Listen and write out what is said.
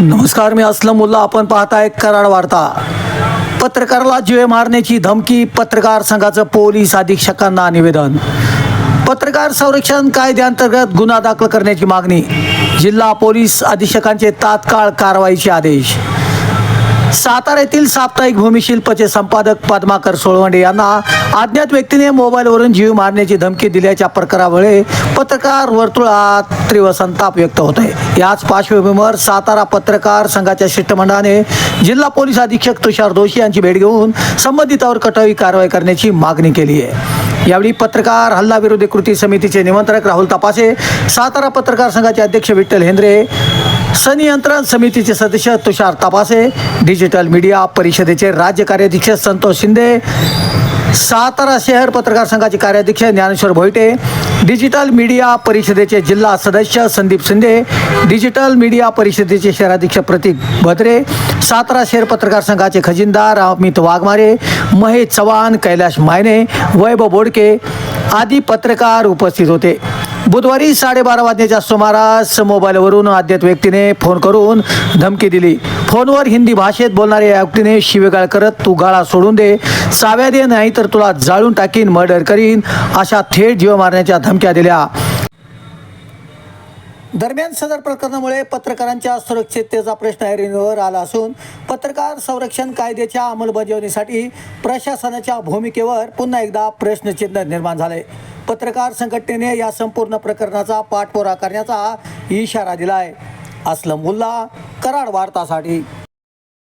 नमस्कार मी असलम मुल्ला. आपण पाहताय कराड वार्ता. पत्रकाराला जीवे मारण्याची धमकी पत्रकार संघाचं पोलीस अधीक्षकांना निवेदन. पत्रकार संरक्षण कायद्याअंतर्गत गुन्हा दाखल करण्याची मागणी. जिल्हा पोलीस अधीक्षकांचे तात्काळ कारवाईचे आदेश. सातारा येथील साप्ताहिक भूमिशिल्पचे संपादक पद्माकर सोळवंडे यांना अज्ञात व्यक्तीने मोबाईलवरून जीव मारण्याची धमकी दिल्याच्या प्रकारामुळे पत्रकार वर्तुळात तीव्र संताप व्यक्त होत आहे याच पार्श्वभूमीवर सातारा पत्रकार संघाच्या शिष्टमंडळाने जिल्हा पोलीस अधीक्षक तुषार दोशी यांची भेट घेऊन संबंधितावर कटावी कारवाई करण्याची मागणी केली आहे. यावेळी पत्रकार हल्ला विरोधी कृती समितीचे निमंत्रक राहुल तपासे सातारा पत्रकार संघाचे अध्यक्ष विठ्ठल हेंद्रे संनियंत्रण समितीचे सदस्य तुषार तपासे डिजिटल मीडिया परिषदेचे राज्य कार्याध्यक्ष संतोष शिंदे सातारा शहर पत्रकार संघाचे कार्याध्यक्ष ज्ञानेश्वर भोईटे डिजिटल मीडिया परिषदेचे जिल्हा सदस्य संदीप शिंदे डिजिटल मीडिया परिषदेचे शहराध्यक्ष प्रतीक भद्रे सातारा शहर पत्रकार संघाचे खजिनदार अमित वाघमारे महेश चव्हाण कैलाश मायने वैभव बोडके आदी पत्रकार उपस्थित होते. बुधवारी साडेबारा वाजण्याच्या सुमारास मोबाईलवरून अज्ञात व्यक्तीने फोन करून धमकी दिली. फोनवर हिंदी भाषेत बोलणाऱ्या या व्यक्तीने शिवेगाळ करत तू गाळा सोडून दे. साव्या दे नाही तर तुला जाळून टाकीन मर्डर करीन. अशा थेट जीव मारण्याच्या धमक्या दिल्या. दरम्यान सदर प्रकरणामुळे पत्रकारांच्या सुरक्षिततेचा प्रश्न ऐरणीवर आला असून पत्रकार संरक्षण कायद्याच्या अंमलबजावणीसाठी प्रशासनाच्या भूमिकेवर पुन्हा एकदा प्रश्नचिन्ह निर्माण झाले. पत्रकार संघटनेने या संपूर्ण प्रकरणाचा पाठपुरा करण्याचा इशारा दिला आहे असलम मुल्ला कराड वार्तासाठी.